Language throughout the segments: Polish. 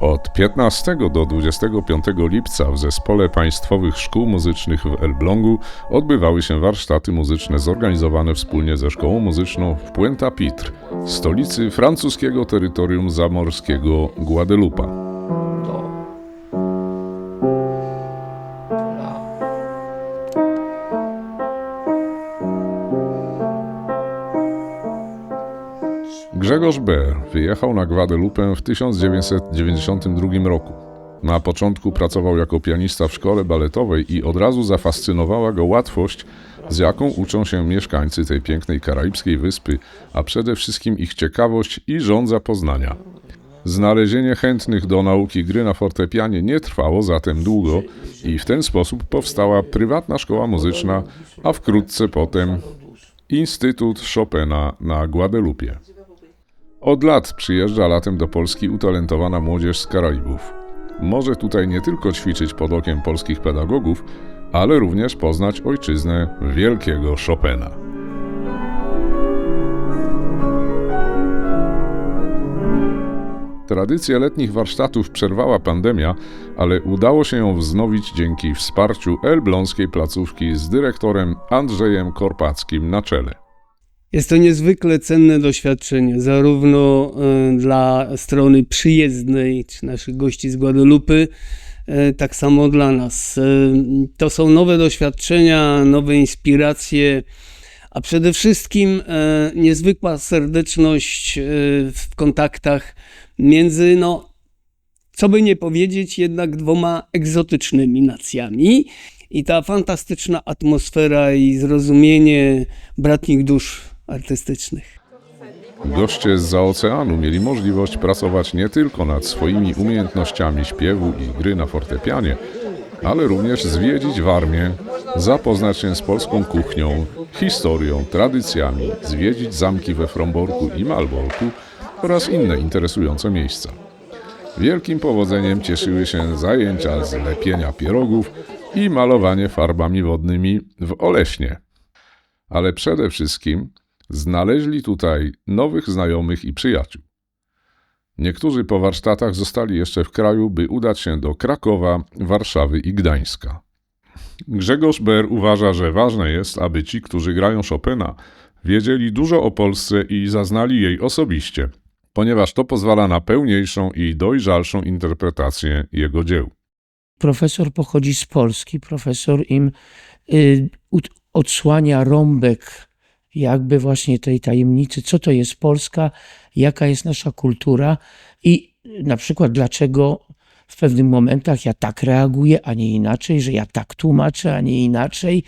Od 15 do 25 lipca w Zespole Państwowych Szkół Muzycznych w Elblągu odbywały się warsztaty muzyczne zorganizowane wspólnie ze Szkołą Muzyczną w Puenta Pitre, stolicy francuskiego terytorium zamorskiego Guadeloupa. Grzegorz Ber wyjechał na Guadelupę w 1992 roku. Na początku pracował jako pianista w szkole baletowej i od razu zafascynowała go łatwość, z jaką uczą się mieszkańcy tej pięknej karaibskiej wyspy, a przede wszystkim ich ciekawość i żądza poznania. Znalezienie chętnych do nauki gry na fortepianie nie trwało zatem długo i w ten sposób powstała prywatna szkoła muzyczna, a wkrótce potem Instytut Chopina na Guadelupie. Od lat przyjeżdża latem do Polski utalentowana młodzież z Karaibów. Może tutaj nie tylko ćwiczyć pod okiem polskich pedagogów, ale również poznać ojczyznę wielkiego Chopina. Tradycję letnich warsztatów przerwała pandemia, ale udało się ją wznowić dzięki wsparciu elbląskiej placówki z dyrektorem Andrzejem Korpackim na czele. Jest to niezwykle cenne doświadczenie, zarówno e, dla strony przyjezdnej, czy naszych gości z Guadalupy, e, tak samo dla nas. E, To są nowe doświadczenia, nowe inspiracje, a przede wszystkim niezwykła serdeczność w kontaktach między, no, co by nie powiedzieć, jednak dwoma egzotycznymi nacjami. I ta fantastyczna atmosfera i zrozumienie bratnich dusz artystycznych. Goście z oceanu mieli możliwość pracować nie tylko nad swoimi umiejętnościami śpiewu i gry na fortepianie, ale również zwiedzić Warmię, zapoznać się z polską kuchnią, historią, tradycjami, zwiedzić zamki we Fromborku i Malborku oraz inne interesujące miejsca. Wielkim powodzeniem cieszyły się zajęcia z lepienia pierogów i malowanie farbami wodnymi w Oleśnie. Ale przede wszystkim znaleźli tutaj nowych znajomych i przyjaciół. Niektórzy po warsztatach zostali jeszcze w kraju, by udać się do Krakowa, Warszawy i Gdańska. Grzegorz Ber uważa, że ważne jest, aby ci, którzy grają Chopina, wiedzieli dużo o Polsce i zaznali jej osobiście, ponieważ to pozwala na pełniejszą i dojrzalszą interpretację jego dzieł. profesor pochodzi z Polski, profesor im y, odsłania rąbek jakby właśnie tej tajemnicy, co to jest Polska, jaka jest nasza kultura i na przykład dlaczego w pewnych momentach ja tak reaguję, a nie inaczej, że ja tak tłumaczę, a nie inaczej.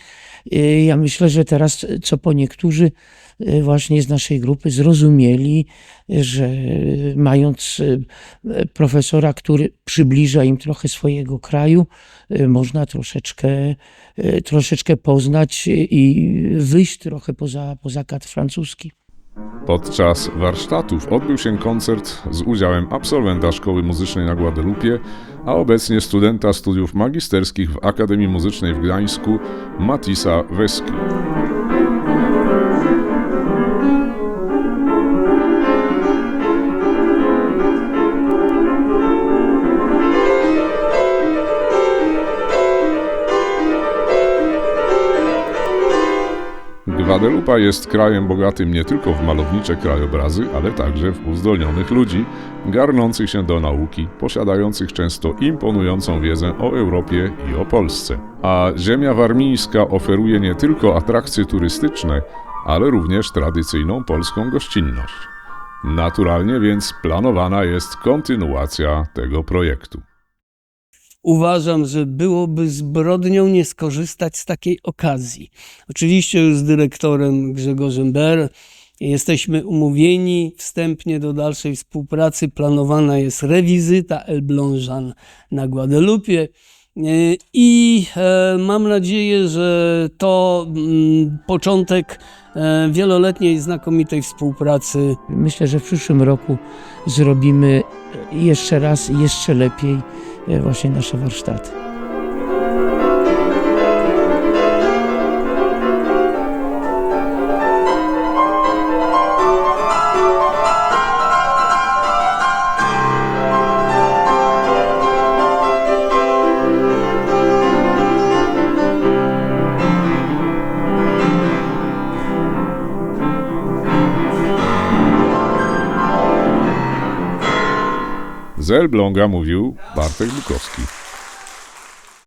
Y, Ja myślę, że teraz, co po niektórzy y, właśnie z naszej grupy zrozumieli, że mając y, profesora, który przybliża im trochę swojego kraju, można troszeczkę, troszeczkę poznać i wyjść trochę poza, poza kadr francuski. Podczas warsztatów odbył się koncert z udziałem absolwenta Szkoły Muzycznej na Guadalupie, a obecnie studenta studiów magisterskich w Akademii Muzycznej w Gdańsku Matisa Weski. Gwadelupa jest krajem bogatym nie tylko w malownicze krajobrazy, ale także w uzdolnionych ludzi, garnących się do nauki, posiadających często imponującą wiedzę o Europie i o Polsce. A ziemia warmińska oferuje nie tylko atrakcje turystyczne, ale również tradycyjną polską gościnność. Naturalnie więc planowana jest kontynuacja tego projektu. Uważam, że byłoby zbrodnią nie skorzystać z takiej okazji. Oczywiście już z dyrektorem Grzegorzem Ber jesteśmy umówieni wstępnie do dalszej współpracy. Planowana jest rewizyta Elblążan na Guadalupie. E, I e, mam nadzieję, że to mm, początek e, wieloletniej, znakomitej współpracy Myślę, że w przyszłym roku zrobimy jeszcze raz, jeszcze lepiej właśnie nasze warsztaty. Z Elbląga mówił Bartek Bukowski.